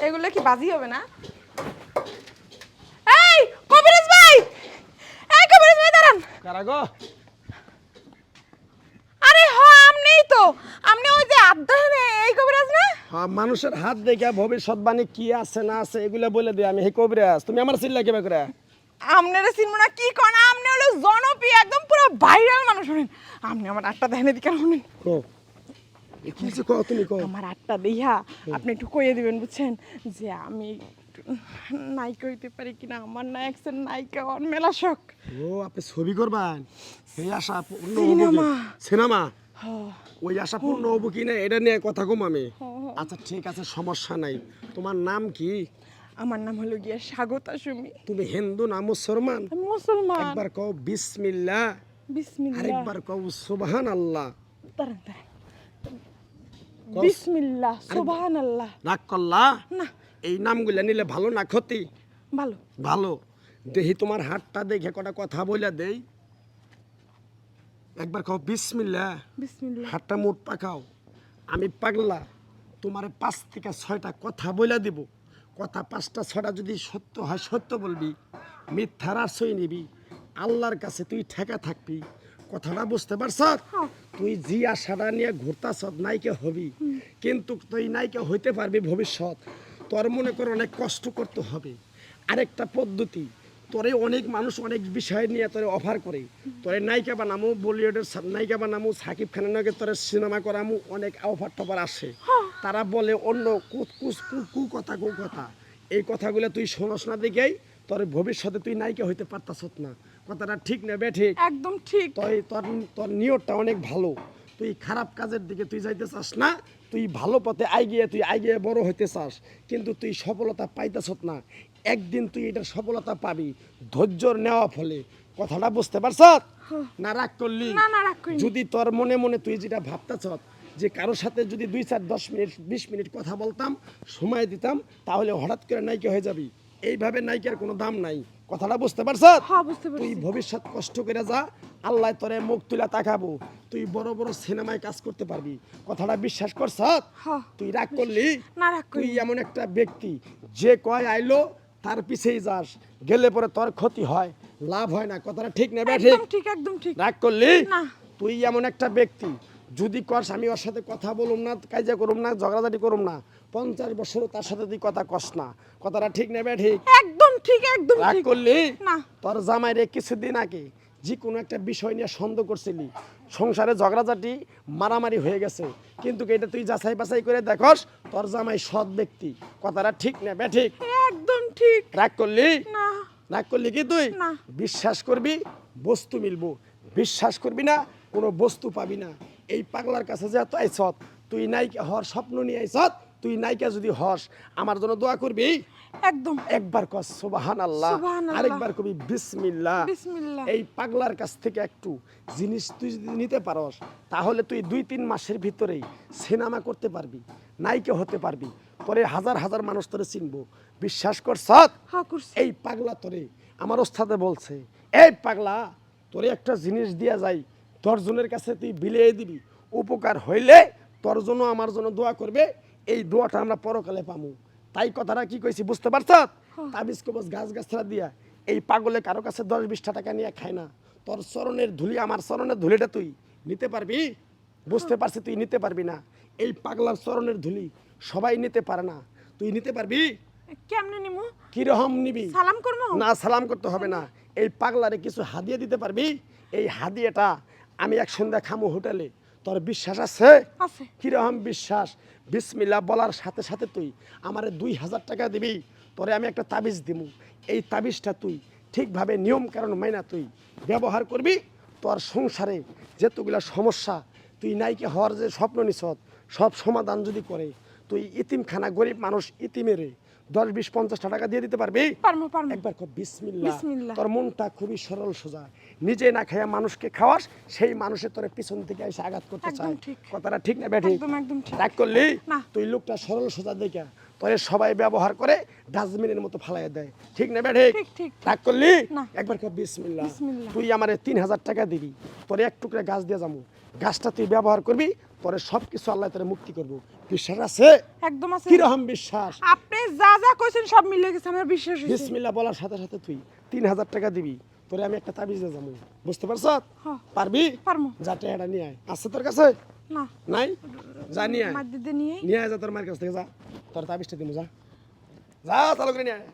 এগুলো কি বাজি হবে না? এই কবিরাজ ভাই! এই কবিরাজ ভাই দাঁড়ান। কারা গো? আরে হ আমনেই তো। আমনে ওই যে আদ্দানে এই কবিরাজ না? হ্যাঁ মানুষের হাত দেখে ভবিষ্যৎবাণী কি আছে না আছে এগুলা বলে দিই আমি হে কবিরাজ তুমি আমার চিল্লা কেবা করে? আমনেরা সিনেমা না কি কোন আমনে হলো জনপ্রিয় একদম পুরো ভাইরাল মানুষ শুনেন আপনি আমার আটটা দেখেন এদিকে শুনেন এ কি কও তুমি কো আমার আটটা দেইহা। আপনি একটু কইয়ে দিবেন বুঝছেন? যে আমি একটু নায়িকা হইতে পারি কিনা আমার নায়কের নায়িকা অন মেলা শখ। ও আপনি ছবি করবেন? এই আশা পূর্ণ সিনেমা। সিনেমা? ওই আশা পূর্ণ হব কি না এটা নিয়ে কথা কম আমি। আচ্ছা ঠিক আছে সমস্যা নাই। তোমার নাম কি? আমার নাম হলো গিয়া স্বাগতা সুমি। তুমি হিন্দু না মুসলমান? মুসলমান। একবার কও বিসমিল্লাহ। বিসমিল্লাহ। আরেকবার কও সুবহান আল্লাহ দাঁড়ান দাঁড়ান। কও। বিসমিল্লাহ সুবহানাল্লাহ। রাগ করলা? না। এই নামগুলা নিলে ভালো না ক্ষতি? ভালো। ভালো। দেখি তোমার হাতটা দেখে কটা কথা বলে দেই। একবার কও বিসমিল্লাহ। বিসমিল্লাহ। হাতটা মুট পাকাও। আমি পাগলা। তোমার পাঁচ থেকে ছয়টা কথা বলে দিব। কথা পাঁচটা ছয়টা যদি সত্য হয় সত্য বলবি। মিথ্যার আশ্রয় নিবি। আল্লাহর কাছে তুই ঠেকা থাকবি। কথাটা বুঝতে পারছ? হ্যাঁ। তুই জি আশাটা নিয়ে ঘুরতাছ নাইকে হবি। কিন্তু তুই নাইকে হইতে পারবি ভবিষ্যৎ। তোর মনে করে অনেক কষ্ট করতে হবে। আরেকটা পদ্ধতি তোরে অনেক মানুষ অনেক বিষয় নিয়ে তোরে অফার করে। তোরে নায়িকা বানামু বলিউডের নায়িকা বানামু সাকিব খানের নাকি তোরে সিনেমা করামু অনেক অফার টফার আসে। তারা বলে অন্য কু- কু- কু- কু কথা কু কথা। এই কথাগুলো তুই শোনস না দেখেই তোর ভবিষ্যতে তুই নায়িকা হইতে পারতাস না। কথাটা ঠিক নেবে ঠিক? একদম ঠিক। তুই তোর তোর নিয়তটা অনেক ভালো। তুই খারাপ কাজের দিকে তুই যাইতে চাস না তুই ভালো পথে আইগিয়ে তুই আইগিয়ে বড় হইতে চাস কিন্তু তুই সফলতা পাইতেছ না। একদিন তুই এটার সফলতা পাবি ধৈর্যর নেওয়া ফলে। কথাটা বুঝতে পারছ? না রাগ করলি? না, রাগ করিনি। যদি তোর মনে মনে তুই যেটা ভাবতেছ যে কারোর সাথে যদি দুই চার দশ মিনিট বিশ মিনিট কথা বলতাম সময় দিতাম তাহলে হঠাৎ করে নায়িকা হয়ে যাবি। এইভাবে নায়িকার কোনো দাম নাই। কথাটা বুঝতে পারছ? হ্যাঁ তুই ভবিষ্যৎ কষ্ট করে যা আল্লাহ তোরে মুখ তুলে তাকাবো। তুই বড় বড় সিনেমায় কাজ করতে পারবি। কথাটা বিশ্বাস করছ হ্যাঁ তুই রাগ করলি? না রাগ তুই করি এমন একটা ব্যক্তি যে কয় আইলো তার পিছেই যাস। গেলে পরে তোর ক্ষতি হয় লাভ হয় না। কথাটা ঠিক নেবে ঠিক? একদম ঠিক একদম ঠিক। রাগ করলি? না। তুই এমন একটা ব্যক্তি যদি করস আমি ওর সাথে কথা বলুম না কাজে করুম না ঝগড়াঝাটি করুম না পঞ্চাশ বছর তার সাথে তুই কথা কস না। কথাটা ঠিক নেবে ঠিক? একদম ঠিক একদম রাগ করলি? না। তোর জামাই রে কিছুদিন আগে যে কোনো একটা বিষয় নিয়ে সন্দেহ করছিলি সংসারে ঝগড়াঝাটি মারামারি হয়ে গেছে। কিন্তু এটা তুই যাচাই বাছাই করে দেখস? তোর জামাই সৎ ব্যক্তি। কথাটা ঠিক না বে ঠিক? একদম ঠিক। রাগ করলি? না। রাগ করলি কি তুই? বিশ্বাস করবি? বস্তু মিলবো। বিশ্বাস করবি না? কোনো বস্তু পাবি না। এই পাগলার কাছে যে এত আইসত তুই নাইকা হওয়ার স্বপ্ন নিয়ে আইসত তুই নায়িকা যদি হস আমার জন্য দোয়া করবি? একদম। একবার কস সুবাহান আল্লাহ আরেকবার কবি বিসমিল্লাহ। এই পাগলার কাছ থেকে একটু জিনিস তুই যদি নিতে পারস তাহলে তুই দুই তিন মাসের ভিতরেই সিনেমা করতে পারবি নায়িকা হতে পারবি। পরে হাজার হাজার মানুষ তোরে চিনবো। বিশ্বাস করছ হ্যাঁ করছি। এই পাগলা তোরে আমার ওস্তাদে বলছে এই পাগলা তোরে একটা জিনিস দিয়া যাই দশজনের কাছে তুই বিলিয়ে দিবি। উপকার হইলে তোর জন্য আমার জন্য দোয়া করবে এই দোয়াটা আমরা পরকালে পামু। তাই কথাটা কি কইছি বুঝতে পারছ? তাবিজ কবজ গাছ গাছরা দিয়া এই পাগলে কারও কাছে দশ বিশটা টাকা নিয়ে খায় না। তোর চরণের ধুলি আমার চরণের ধুলিটা তুই নিতে পারবি? বুঝতে পারছি তুই নিতে পারবি না। এই পাগলার চরণের ধুলি সবাই নিতে পারে না। তুই নিতে পারবি? কেমনে নিমু? কীরকম নিবি? সালাম করব না সালাম করতে হবে না। এই পাগলারে কিছু হাদিয়া দিতে পারবি? এই হাদিয়াটা আমি এক সন্ধ্যা খামু হোটেলে। তোর বিশ্বাস আছে? কীরকম বিশ্বাস? বিসমিল্লা বলার সাথে সাথে তুই আমার দুই হাজার টাকা দিবি তোরে আমি একটা তাবিজ দিব এই তাবিজটা তুই ঠিকভাবে নিয়ম কারণ মাইনা তুই ব্যবহার করবি তোর সংসারে যেতগুলা সমস্যা তুই নাইকে হওয়ার যে স্বপ্ন নিছত সব সমাধান যদি করে তুই ইতিমখানা গরিব মানুষ ইতিমেরে দশ বিশ পঞ্চাশটা টাকা দিয়ে দিতে পারবি? একবার বিসমিল্লাহ। তোর মনটা খুবই সরল সোজা। নিজে না খাইয়া মানুষকে খাওয়াস সেই মানুষের তোর পিছন থেকে এসে আঘাত করতে চায়। কথাটা ঠিক না একদম রাগ করলি? তুই লোকটা সরল সোজা দেখা তোরে সবাই ব্যবহার করে ডাস্টবিনের মতো ফালাই দেয়। ঠিক না ঠিক। রাগ করলি? একবার বিসমিল্লাহ। তুই আমার তিন হাজার টাকা দিবি তোরে এক টুকরা গাছ দিয়ে যাব। গাছটা তুই ব্যবহার করবি তোরে সব কিছু আল্লাহ তোরে মুক্তি করব। বিশ্বাস আছে? একদম আছে। কীরকম বিশ্বাস? আপনি যা যা কইছেন সব মিলে গেছে আমার বিশ্বাস হয়েছে বিসমিল্লা বলার সাথে সাথে তুই তিন হাজার টাকা দিবি তোরে আমি একটা তাবিজ দিয়ে যাব। বুঝতে পারছ? হ্যাঁ। পারবি? পারমু। যাতে এটা নিয়ে আয়। আছে তোর কাছে? না। নাই? যা নিয়ে আয়। নিয়ে আয়। যা তোর মায়ের কাছ থেকে যা। তোর তাবিজটা দিমু যা। যা চালু করে নিয়ে আয়।